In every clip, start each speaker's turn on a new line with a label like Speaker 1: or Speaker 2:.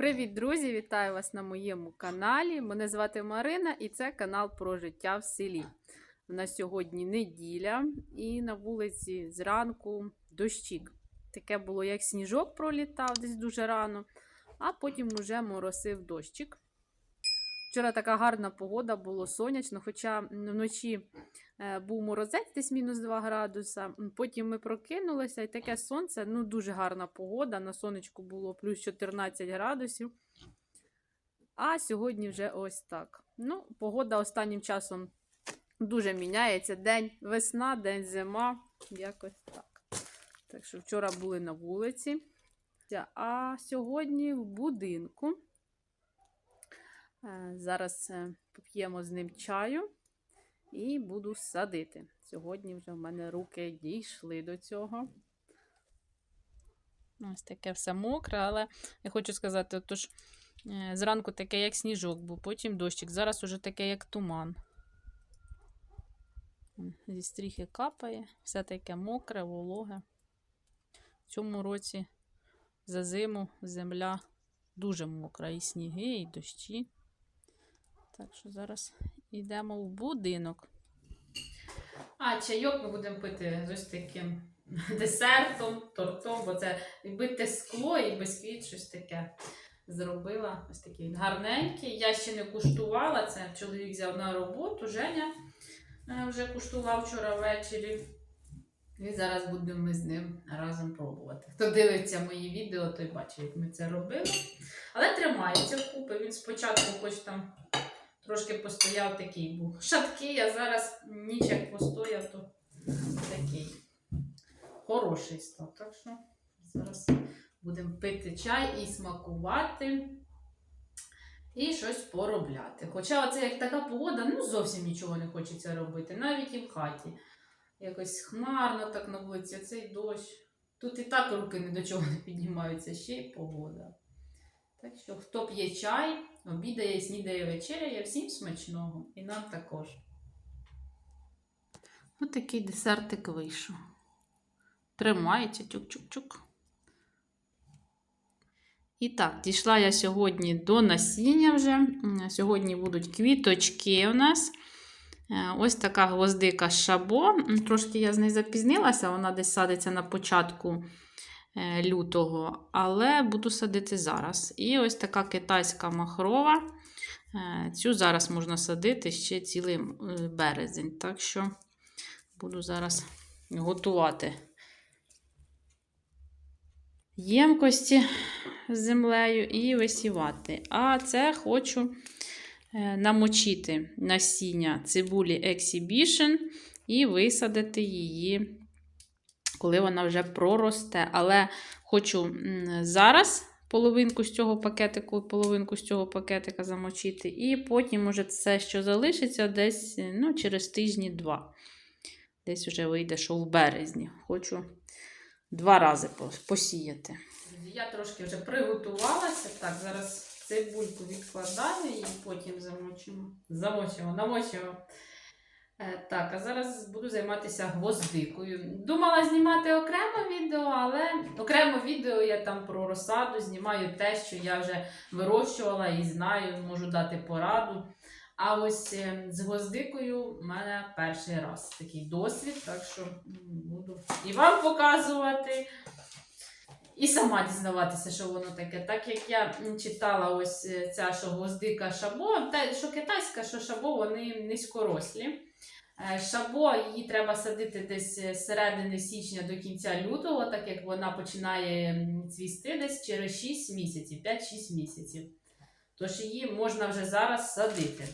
Speaker 1: Привіт, друзі! Вітаю вас на моєму каналі. Мене звати Марина і це канал про життя в селі. У нас сьогодні неділя, і на вулиці зранку дощик. Таке було, як сніжок пролітав десь дуже рано, а потім уже моросив дощик. Вчора така гарна погода, було сонячно, хоча вночі був морозець, десь мінус 2 градуса. Потім ми прокинулися, і таке сонце, ну дуже гарна погода. На сонечку було плюс 14 градусів. А сьогодні вже ось так. Ну, погода останнім часом дуже міняється. День весна, день зима. Якось так. Так що вчора були на вулиці, а сьогодні в будинку. Е, Зараз е, поп'ємо з ним чаю і буду садити. Сьогодні вже в мене руки дійшли до цього. Ось таке все мокре, але я хочу сказати, отож, е, зранку таке, як сніжок, був, потім дощик. Зараз уже таке, як туман. Зі стріхи капає, все таке мокре, вологе. В цьому році за зиму земля дуже мокра, і сніги, і дощі. Так що зараз йдемо в будинок. А, чайок ми будемо пити з ось таким десертом, тортом, бо це бите скло і бісквіт, щось таке зробила. Ось такий гарненький. Я ще не куштувала. Це чоловік взяв на роботу. Женя е, вже куштував вчора ввечері. І зараз будемо ми з ним разом пробувати. Хто дивиться мої відео, той бачить, як ми це робили. Але тримається вкупи. Він спочатку хоч там трошки постояв такий був. Шаткий, а зараз ніч як постояв, то такий хороший став. Так що зараз будемо пити чай і смакувати. І щось поробляти. Хоча оце як така погода, ну зовсім нічого не хочеться робити, навіть і в хаті. Якось хмарно так на вулиці, цей дощ. Тут і так руки ні до чого не піднімаються, ще й погода. Так що, хто п'є чай, обідає, снідає, вечеряє, всім смачного. І нам також. Ось такий десертик вийшов. Тримається, чук-чук-чук. І так, дійшла я сьогодні до насіння вже. Сьогодні будуть квіточки у нас. Е, Ось така гвоздика шабо. Трошки я з нею запізнилася, вона десь садиться на початку лютого, але буду садити зараз. І ось така китайська махрова. Е, Цю зараз можна садити ще цілий е, березень. Так що буду зараз готувати ємкості з землею і висівати. А це хочу е, намочити насіння цибулі Exhibition і висадити її, коли вона вже проросте. Але хочу зараз половинку з цього пакетику, половинку з цього пакетика замочити, і потім уже все, що залишиться, десь ну, через тижні-два. Десь вже вийде, що в березні. Хочу два рази посіяти. Я трошки вже приготувалася. Так, зараз цибульку відкладаю і потім замочимо. Замочимо, намочимо. Е, Так, а зараз буду займатися гвоздикою. Думала знімати окремо відео, але окремо відео я там про розсаду знімаю те, що я вже вирощувала і знаю, можу дати пораду. А ось е, з гвоздикою в мене перший раз такий досвід, так що буду і вам показувати, і сама дізнаватися, що воно таке. Так як я читала ось е, ця, що гвоздика шабо, що китайська, що шабо, вони низькорослі. Е, Шабо її треба садити десь з середини січня до кінця лютого, так як вона починає цвісти десь через 6 місяців, 5-6 місяців. Тож її можна вже зараз садити.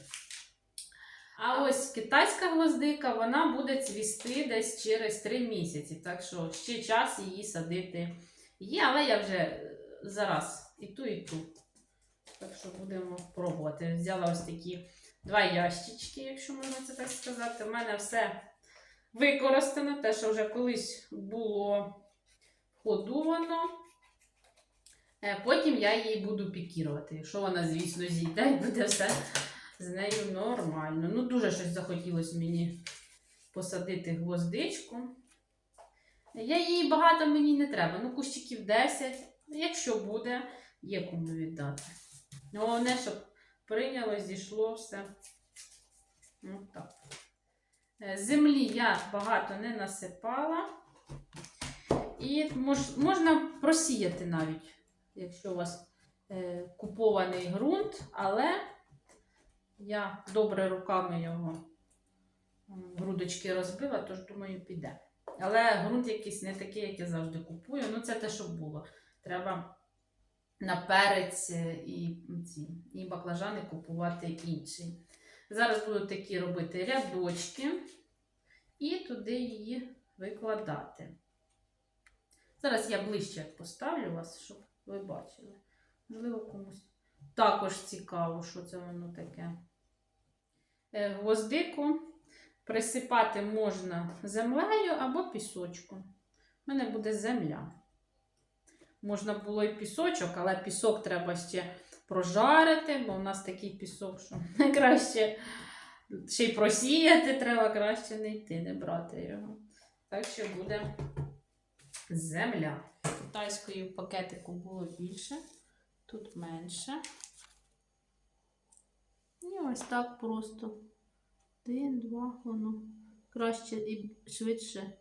Speaker 1: А ось китайська гвоздика, вона буде цвісти десь через 3 місяці. Так що ще час її садити є, але я вже е, зараз і ту, і ту. Так що будемо пробувати. Взяла ось такі два ящички, якщо можна це так сказати. У мене все використано, те, що вже колись було ходовано. Е, Потім я її буду пікірувати. Якщо вона, звісно, зійде, і буде все з нею нормально. Ну, дуже щось захотілося мені посадити гвоздичку. Я її багато мені не треба. Ну, кущиків 10. Якщо буде, є кому віддати. Головне, щоб прийняло, зійшло все. Ну, так. Е, Землі я багато не насипала. І мож, можна просіяти навіть, якщо у вас е, купований ґрунт, але я добре руками його грудочки розбила, тож думаю, піде. Але ґрунт якийсь не такий, як я завжди купую. Ну, це те, що було. Треба на перець е, і, ці, і баклажани купувати інший. Зараз буду такі робити рядочки і туди її викладати. Зараз я ближче поставлю вас, щоб ви бачили. Можливо, комусь також цікаво, що це воно таке. Е, Гвоздику присипати можна землею або пісочком. У мене буде земля. Можна було і пісочок, але пісок треба ще прожарити, бо у нас такий пісок, що краще ще й просіяти, треба краще не йти, не брати його. Так що буде земля. Китайської в пакетику було більше, тут менше. І ось так просто. Один, два, воно краще і швидше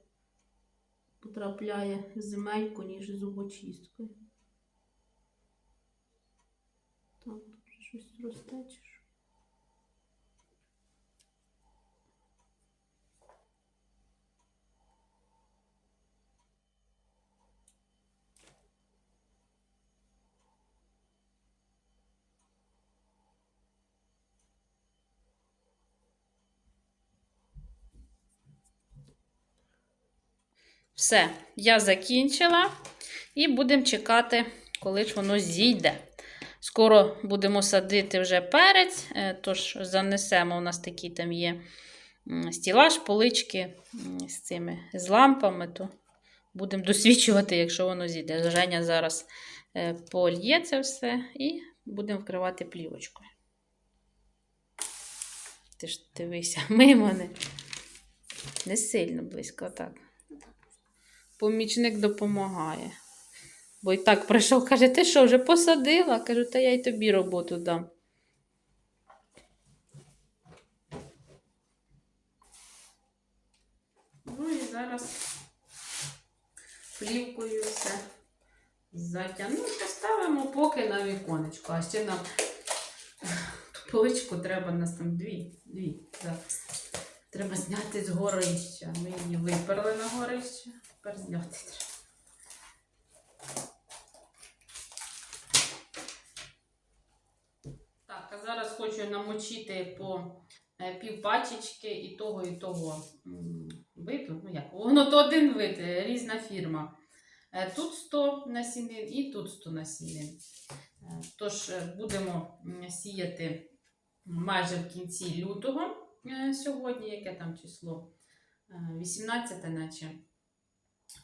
Speaker 1: потрапляє земельку, ніж зубочисткою. Тут щось що? Все, я закінчила. І будемо чекати, коли ж воно зійде. Скоро будемо садити вже перець, е, тож занесемо. У нас такі там є стілаж, полички з цими з лампами, то будемо досвідчувати, якщо воно зійде. Женя зараз е, польє це все і будемо вкривати плівочкою. Ти ж дивися, мимо не, не сильно близько, так. Помічник допомагає. Бо і так прийшов, каже, ти що, вже посадила? Кажу, та я й тобі роботу дам. Ну і зараз плівкою все затягну. Поставимо поки на віконечко. А ще нам ту поличку треба нас там дві. дві да. Треба зняти з горища. Ми її виперли на горище. Треба. Так, а зараз хочу намочити по е, пів пачечки і того, і того виду. Ну як, воно то один вид, е, різна фірма. Е, Тут 100 насінин і тут 100 насінин. Тож будемо сіяти майже в кінці лютого сьогодні, яке там число? Е, 18 наче.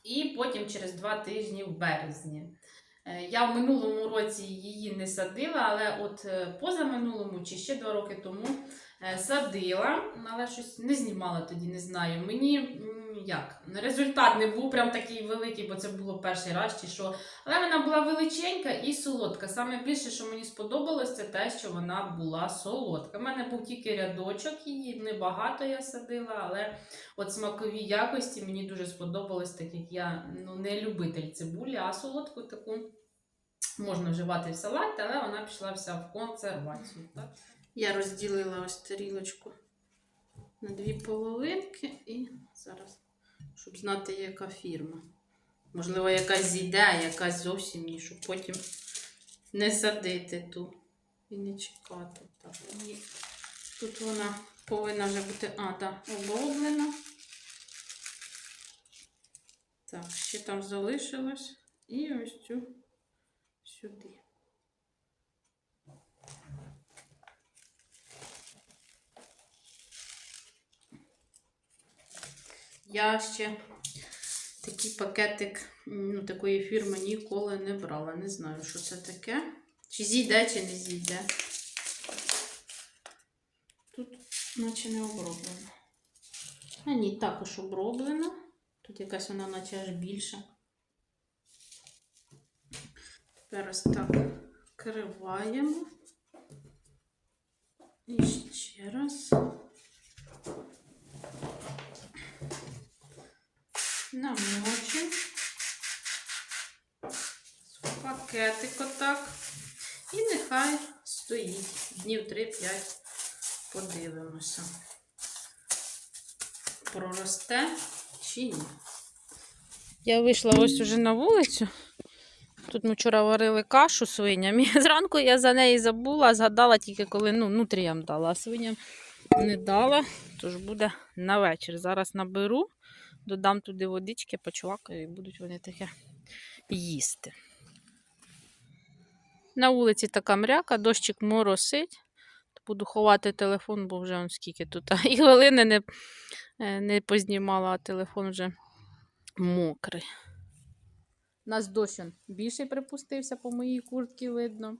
Speaker 1: І потім через два тижні в березні. Е, Я в минулому році її не садила, але от е, позаминулому чи ще два роки тому е, садила, але щось не знімала тоді, не знаю. Мені як, результат не був прям такий великий, бо це було перший раз чи що. Але вона була величенька і солодка. Саме більше, що мені сподобалось, це те, що вона була солодка. У мене був тільки рядочок її, небагато я садила, але от смакові якості мені дуже сподобалось, так як я ну, не любитель цибулі, а солодку таку можна вживати в салаті, але вона пішла вся в консервацію. Так? Я розділила ось тарілочку на дві половинки і зараз, щоб знати, яка фірма. Можливо, якась зійде, якась зовсім ні, щоб потім не садити ту і не чекати. Так, і тут вона повинна вже бути а, так, оброблена. Так, ще там залишилось. І ось цю сюди. Я ще такий пакетик ну, такої фірми ніколи не брала. Не знаю, що це таке. Чи зійде, чи не зійде. Тут наче не оброблено. А ні, також оброблено. Тут якась вона наче аж більша. Тепер ось так криваємо. І ще раз. Намочимо. В пакетик отак. І нехай стоїть. Днів 3-5 подивимося. Проросте чи ні. Я вийшла ось уже на вулицю. Тут ми вчора варили кашу свиням. І зранку я за неї забула, згадала тільки коли ну, нутріям дала, а свиням не дала. Тож буде на вечір. Зараз наберу, додам туди водички, почвакаю і будуть вони таке їсти. На вулиці така мряка, дощик моросить. Буду ховати телефон, бо вже он скільки тут. І хвилини не, е, не познімала, а телефон вже мокрий. У нас дощ більший припустився по моїй куртці, видно.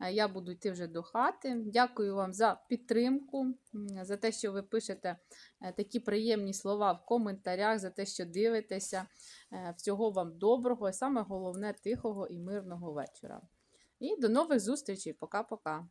Speaker 1: Е, Я буду йти вже до хати. Дякую вам за підтримку, за те, що ви пишете е, такі приємні слова в коментарях, за те, що дивитеся. Е, Всього вам доброго і саме головне тихого і мирного вечора. І до нових зустрічей. Пока-пока.